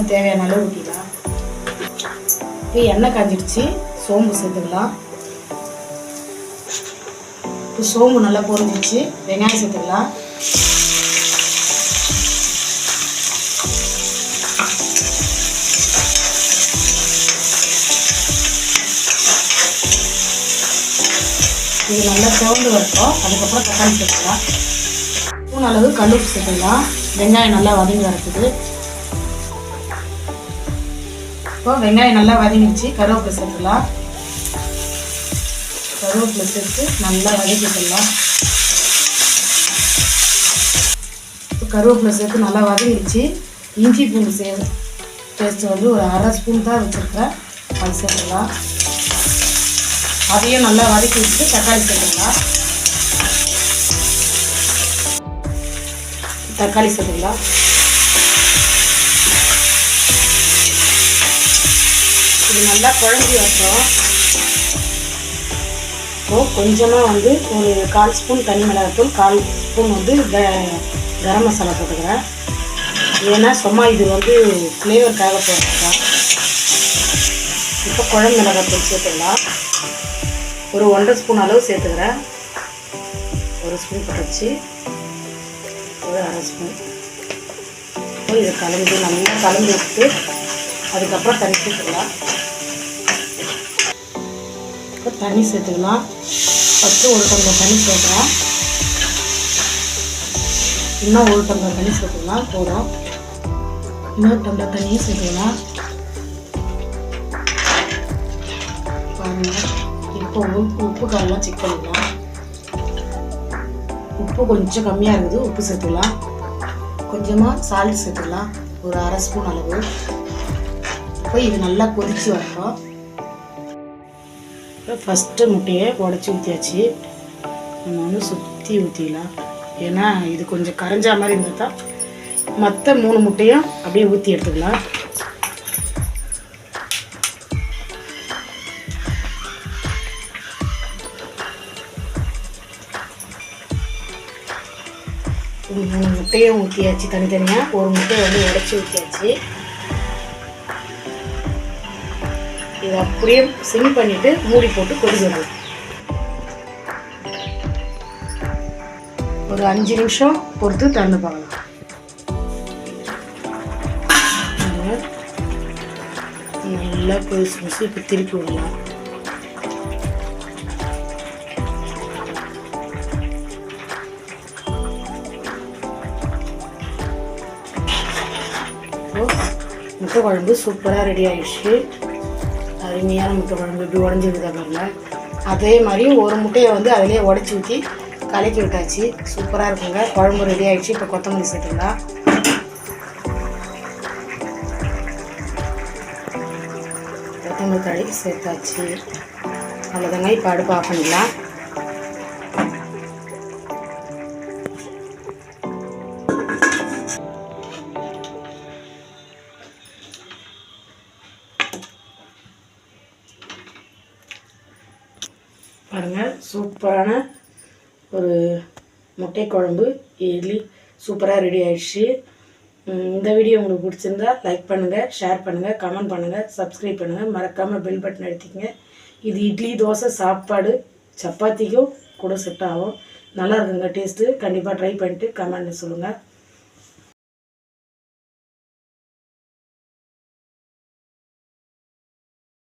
தேவையான அளவு ஊற்றிக்கலாம் இப்போ எண்ணெய் காஞ்சிடுச்சு. சோம்பு சேர்த்துக்கலாம். இப்போ சோம்பு நல்லா பொரிஞ்சிச்சு வெங்காயம் சேர்த்துக்கலாம். இது நல்லா சிவந்து வரட்டும். அதுக்கப்புறம் தக்காளி சேர்த்துக்கலாம். ஸ்பூன் அளவு கல்லுப்பு சேர்த்துக்கலாம். வெங்காயம் நல்லா வதங்கி வரத்துக்கு இப்போ வெங்காயம் நல்லா வதங்கிடுச்சு. கருவேப்பிலை சேர்த்துக்கலாம் கருவேப்பிலை சேர்த்து நல்லா வதக்கிக்கலாம் இப்போ கருவேப்பிலை சேர்த்து நல்லா வதங்கிடுச்சு. இஞ்சி பூண்டு சே பேஸ்ட் வந்து ஒரு அரை ஸ்பூன் தான் வச்சுருக்கேன். அது சேர்த்துக்கலாம் அதையும் நல்லா வதக்கி வச்சுட்டு தக்காளி சேர்த்துக்கலாம் தக்காளி சேர்த்துக்கலாம் இது நல்லா குழம்பி வரட்டும் இப்போ கொஞ்சமாக வந்து ஒரு கால் ஸ்பூன் தனி மிளகாத்தூள் கால் ஸ்பூன் வந்து க கரம் மசாலா போட்டுக்கிறேன். ஏன்னா சும்மா இது வந்து ஃப்ளேவருக்காக போட்டுருக்கேன் இப்போ குழம்பு மிளகாத்தூள் சேர்த்துக்கலாம் ஒரு ஒன்றரை ஸ்பூன் அளவு சேர்த்துக்கிறேன். ஒரு ஸ்பூன் போட்டுச்சு ஒரு அரை ஸ்பூன். இப்போ இதை கலந்து நல்லா கலந்து விட்டு அதுக்கப்புறம் தண்ணி சேர்த்துக்கலாம். இப்போ தண்ணி சேர்த்துக்கலாம். ஃபஸ்ட்டு ஒரு டம்ளர் தண்ணி சேர்க்கலாம். இன்னும் ஒரு டம்ளர் தண்ணி சேர்த்துக்கலாம். போதும். இன்னொரு டம்ளர் தண்ணியும் சேர்த்துக்கலாம். பாருங்கள் இப்போ உப்பு உப்பு காரெல்லாம் செக் பண்ணிக்கலாம். உப்பு கொஞ்சம் கம்மியாக இருக்குது. உப்பு சேர்த்துக்கலாம். கொஞ்சமாக சால்ட் சேர்த்துக்கலாம். ஒரு அரை ஸ்பூன் அளவு. அப்போ இது நல்லா கொதிச்சு வரணும். இப்போ ஃபஸ்ட்டு முட்டையை உடச்சி ஊற்றியாச்சு நம்ம வந்து சுற்றி ஊற்றிக்கலாம் ஏன்னா இது கொஞ்சம் கரைஞ்சா மாதிரி இருந்தால் தான் மற்ற மூணு முட்டையும் அப்படியே ஊற்றி எடுத்துக்கலாம். மூணு முட்டையும் ஊற்றியாச்சு தனித்தனியாக ஒரு முட்டையை வந்து உடச்சி ஊற்றியாச்சு இதை அப்படியே சிம் பண்ணிவிட்டு மூடி போட்டு கொதிக்கணும். ஒரு அஞ்சு நிமிஷம் பொறுத்து திறந்து பார்க்கலாம். நல்லா கொதிச்சு முடிச்சு இப்போ திருப்பி விடலாம். முட்டை குழம்பு சூப்பராக ரெடி ஆகிடுச்சு அருமையான முட்டை குழம்பு இப்படி உடஞ்சிருக்குதா பாருங்க அதே மாதிரி ஒரு முட்டையை வந்து அதிலே உடச்சி ஊற்றி கலக்கி விட்டாச்சு. சூப்பராக இருக்குங்க. குழம்பு ரெடி ஆகிடுச்சு இப்போ கொத்தமல்லி சேர்த்துக்கலாம். கொத்தமல்லி தழி சேர்த்தாச்சு. அவ்வளோதாங்க இப்போ அடுப்பு ஆஃப் பண்ணிக்கலாம் பாருங்கள் சூப்பரான ஒரு முட்டை குழம்பு இட்லி சூப்பராக ரெடி ஆயிடுச்சு. இந்த வீடியோ உங்களுக்கு பிடிச்சிருந்தா லைக் பண்ணுங்கள் ஷேர் பண்ணுங்கள் கமெண்ட் பண்ணுங்கள் சப்ஸ்கிரைப் பண்ணுங்கள் மறக்காமல் பெல் பட்டன் எடுத்துக்கங்க இது இட்லி தோசை சாப்பாடு சப்பாத்திக்கும் கூட செட் ஆகும். நல்லா இருக்குங்க டேஸ்ட்டு கண்டிப்பாக ட்ரை பண்ணிட்டு கமெண்ட் சொல்லுங்கள்